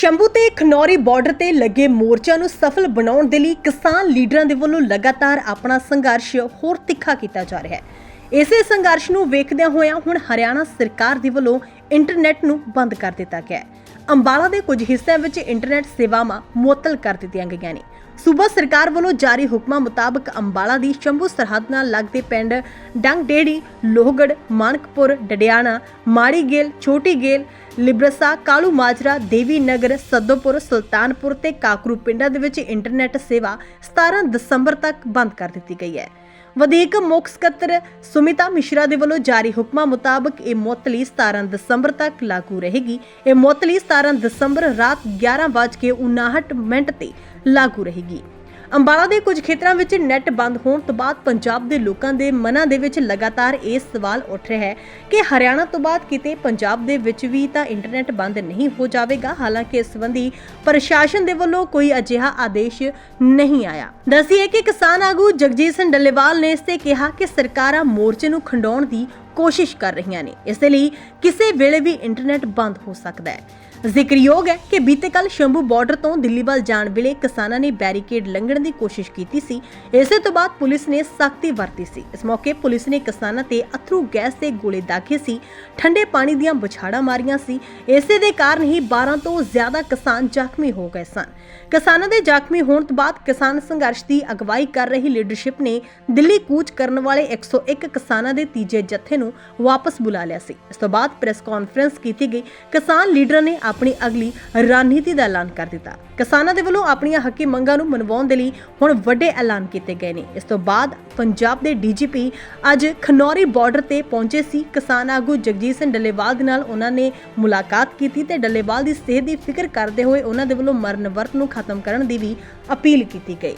ਸ਼ੰਭੂ ਤੇ ਖਨੌਰੀ ਬਾਰਡਰ ਤੇ ਲੱਗੇ ਮੋਰਚਿਆਂ ਨੂੰ ਸਫਲ ਬਣਾਉਣ ਦੇ ਲਈ ਕਿਸਾਨ ਲੀਡਰਾਂ ਦੇ ਵੱਲੋਂ ਲਗਾਤਾਰ ਆਪਣਾ ਸੰਘਰਸ਼ ਹੋਰ ਤਿੱਖਾ ਕੀਤਾ ਜਾ ਰਿਹਾ ਹੈ। ਇਸੇ ਸੰਘਰਸ਼ ਨੂੰ ਵੇਖਦਿਆਂ ਹੋਇਆਂ ਹੁਣ ਹਰਿਆਣਾ ਸਰਕਾਰ ਦੇ ਵੱਲੋਂ ਇੰਟਰਨੈਟ ਨੂੰ ਬੰਦ ਕਰ ਦਿੱਤਾ ਗਿਆ ਹੈ। ਅੰਬਾਲਾ ਦੇ ਕੁਝ ਹਿੱਸਿਆਂ ਵਿੱਚ ਇੰਟਰਨੈਟ ਸੇਵਾਵਾਂ ਮੁਅੱਤਲ ਕਰ ਦਿੱਤੀਆਂ ਗਈਆਂ ਨੇ। ਸੂਬਾ ਸਰਕਾਰ ਵੱਲੋਂ ਜਾਰੀ ਹੁਕਮਾਂ ਮੁਤਾਬਕ ਅੰਬਾਲਾ ਦੀ ਸ਼ੰਭੂ ਸਰਹੱਦ ਨਾਲ ਲੱਗਦੇ ਪਿੰਡ ਡੰਗ ਡੇੜੀ ਲੋਹਗੜ ਮਾਨਕਪੁਰ, ਡਡਿਆਣਾ ਮਾੜੀ ਗੇਲ ਛੋਟੀ ਗੇਲ ਲਿਬਰਸਾ, ਕਾਲੂ ਮਾਜਰਾ, ਦੇਵੀ ਨਗਰ, ਸੱਦੋਪੁਰ, ਸੁਲਤਾਨਪੁਰ ਤੇ ਕਾਕਰੂ ਪਿੰਡਾਂ ਦੇ ਵਿੱਚ ਇੰਟਰਨੈਟ ਸੇਵਾ 17 ਦਸੰਬਰ ਤੱਕ ਬੰਦ ਕਰ ਦਿੱਤੀ ਗਈ ਹੈ। ਵਧੇਕ ਮੁੱਖ ਸਕੱਤਰ ਸੁਮਿਤਾ ਮਿਸ਼ਰਾ ਦੇ ਵੱਲੋਂ ਜਾਰੀ ਹੁਕਮਾਂ ਮੁਤਾਬਕ ਇਹ ਮੁਅੱਤਲੀ 17 ਦਸੰਬਰ ਤੱਕ ਲਾਗੂ ਰਹੇਗੀ। ਇਹ ਮੁਅੱਤਲੀ 17 ਦਸੰਬਰ ਰਾਤ 11:59 ਮਿੰਟ ਤੇ ਲਾਗੂ ਰਹੇਗੀ। ਅੰਬਾਲਾ ਦੇ ਕੁਝ ਖੇਤਰਾਂ ਵਿੱਚ ਨੈੱਟ ਬੰਦ ਹੋਣ ਤੋਂ ਬਾਅਦ ਪੰਜਾਬ ਦੇ ਲੋਕਾਂ ਦੇ ਮਨਾਂ ਦੇ ਵਿੱਚ ਲਗਾਤਾਰ ਇਹ ਸਵਾਲ ਉੱਠ ਰਿਹਾ ਹੈ ਕਿ ਹਰਿਆਣਾ ਤੋਂ ਬਾਅਦ ਕਿਤੇ ਪੰਜਾਬ ਦੇ ਵਿੱਚ ਵੀ ਤਾਂ ਇੰਟਰਨੈਟ ਬੰਦ ਨਹੀਂ ਹੋ ਜਾਵੇਗਾ, ਹਾਲਾਂਕਿ ਇਸ ਸੰਬੰਧੀ ਪ੍ਰਸ਼ਾਸਨ ਦੇ ਵੱਲੋਂ ਕੋਈ ਅਜਿਹਾ ਆਦੇਸ਼ ਨਹੀਂ ਆਇਆ। ਦੱਸੀਏ ਕਿ ਕਿਸਾਨ ਆਗੂ ਜਗਜੀਤ ਸਿੰਘ ਡੱਲੇਵਾਲ ਨੇ ਇਸ ਤੇ ਕਿਹਾ ਕਿ ਸਰਕਾਰਾਂ ਮੋਰਚੇ ਨੂੰ ਖੰਡਾਉਣ ਦੀ ਕੋਸ਼ਿਸ਼ ਕਰ ਰਹੀਆਂ ਨੇ। ਇਸ ਦੇ ਲਈ ਕਿਸੇ ਵੇਲੇ ਵੀ ਇੰਟਰਨੈਟ ਬੰਦ ਹੋ ਸਕਦਾ ਹੈ। ਜ਼ਿਕਰਯੋਗ ਹੈ ਕਿ ਬੀਤੇ ਕੱਲ ਸ਼ੰਭੂ ਬਾਰਡਰ ਤੋਂ ਦਿੱਲੀ ਵੱਲ ਜਾਣ ਵੇਲੇ ਕਿਸਾਨਾਂ ਨੇ ਬੈਰੀਕੇਡ ਲੰਘਣ ਦੀ ਕੋਸ਼ਿਸ਼ ਕੀਤੀ ਸੀ। ਇਸੇ ਤੋਂ ਬਾਅਦ ਪੁਲਿਸ ਨੇ ਸਖਤੀ ਵਰਤੀ ਸੀ। ਇਸ ਮੌਕੇ ਪੁਲਿਸ ਨੇ ਕਿਸਾਨਾਂ ਤੇ ਅਥਰੂ ਗੈਸ ਦੇ ਗੋਲੇ ਦਾਗੇ ਸੀ, ਠੰਡੇ ਪਾਣੀ ਦੀਆਂ ਬੁਛਾੜਾਂ ਮਾਰੀਆਂ ਸੀ। ਇਸੇ ਦੇ ਕਾਰਨ ਹੀ 12 ਤੋਂ ਜ਼ਿਆਦਾ ਕਿਸਾਨ ਜ਼ਖਮੀ ਹੋ ਗਏ ਸਨ। ਕਿਸਾਨਾਂ ਦੇ ਜ਼ਖਮੀ ਹੋਣ ਤੋਂ ਬਾਅਦ ਕਿਸਾਨ ਸੰਘਰਸ਼ ਦੀ ਅਗਵਾਈ ਕਰ ਰਹੀ ਲੀਡਰਸ਼ਿਪ ਨੇ ਦਿੱਲੀ ਕੂਚ ਕਰਨ ਵਾਲੇ 101 ਕਿਸਾਨਾਂ ਦੇ ਤੀਜੇ ਜਥੇ ਨੂੰ ਵਾਪਸ ਬੁਲਾ ਲਿਆ ਸੀ। ਇਸ ਤੋਂ ਬਾਅਦ ਪ੍ਰੈਸ ਕਾਨਫਰੰਸ ਕੀਤੀ ਗਈ। ਕਿਸਾਨ ਲੀਡਰਾਂ ਨੇ ਆਪਣੀ ਅਗਲੀ ਰਣਨੀਤੀ ਦਾ ਐਲਾਨ ਕਰ ਦਿੱਤਾ। ਕਿਸਾਨਾਂ ਦੇ ਵੱਲੋਂ ਆਪਣੀਆਂ ਹੱਕੀ ਮੰਗਾਂ ਨੂੰ ਮਨਵਾਉਣ ਦੇ ਲਈ ਹੁਣ ਵੱਡੇ ਐਲਾਨ ਕੀਤੇ ਗਏ ਨੇ। ਇਸ ਤੋਂ ਬਾਅਦ ਪੰਜਾਬ ਦੇ ਡੀਜੀਪੀ ਅੱਜ ਖਨੌਰੀ ਬਾਰਡਰ ਤੇ ਪਹੁੰਚੇ ਸੀ। ਕਿਸਾਨ ਆਗੂ ਜਗਜੀਤ ਸਿੰਘ ਡੱਲੇਵਾਲ ਦੇ ਨਾਲ ਉਹਨਾਂ ਨੇ ਮੁਲਾਕਾਤ ਕੀਤੀ ਤੇ ਡੱਲੇਵਾਲ ਦੀ ਸਿਹਤ ਦੀ ਫਿਕਰ ਕਰਦੇ ਹੋਏ ਉਹਨਾਂ ਦੇ ਵੱਲੋਂ ਮਰਨ ਵਰਤ ਨੂੰ ਖਤਮ ਕਰਨ ਦੀ ਵੀ ਅਪੀਲ ਕੀਤੀ ਗਈ।